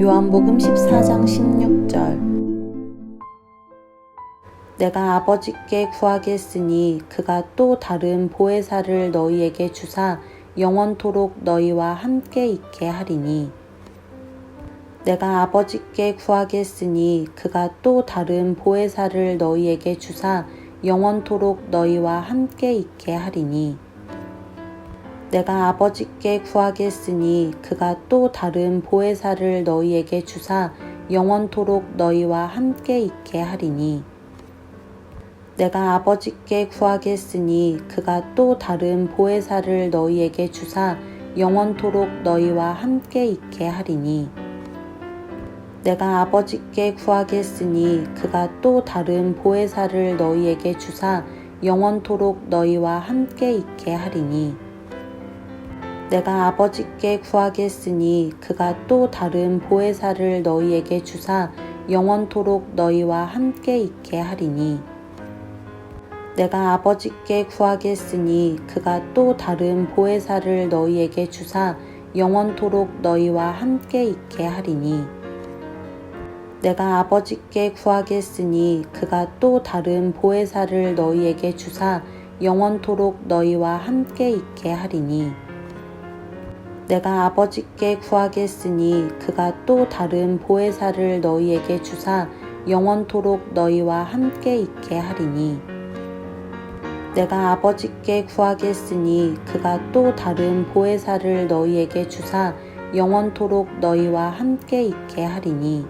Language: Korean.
요한복음 14장 16절. 내가 아버지께 구하겠으니 그가 또 다른 보혜사를 너희에게 주사 영원토록 너희와 함께 있게 하리니. 내가 아버지께 구하겠으니 그가 또 다른 보혜사를 너희에게 주사 영원토록 너희와 함께 있게 하리니 내가 아버지께 구하겠으니 그가 또 다른 보혜사를 너희에게 주사 영원토록 너희와 함께 있게 하리니. 내가 아버지께 구하겠으니 그가 또 다른 보혜사를 너희에게 주사 영원토록 너희와 함께 있게 하리니. 내가 아버지께 구하겠으니 그가 또 다른 보혜사를 너희에게 주사 영원토록 너희와 함께 있게 하리니 내가 아버지께 구하겠으니 그가 또 다른 보혜사를 너희에게 주사 영원토록 너희와 함께 있게 하리니. 내가 아버지께 구하겠으니 그가 또 다른 보혜사를 너희에게 주사 영원토록 너희와 함께 있게 하리니. 내가 아버지께 구하겠으니 그가 또 다른 보혜사를 너희에게 주사 영원토록 너희와 함께 있게 하리니 내가 아버지께 구하겠으니 그가 또 다른 보혜사를 너희에게 주사 영원토록 너희와 함께 있게 하리니. 내가 아버지께 구하겠으니 그가 또 다른 보혜사를 너희에게 주사 영원토록 너희와 함께 있게 하리니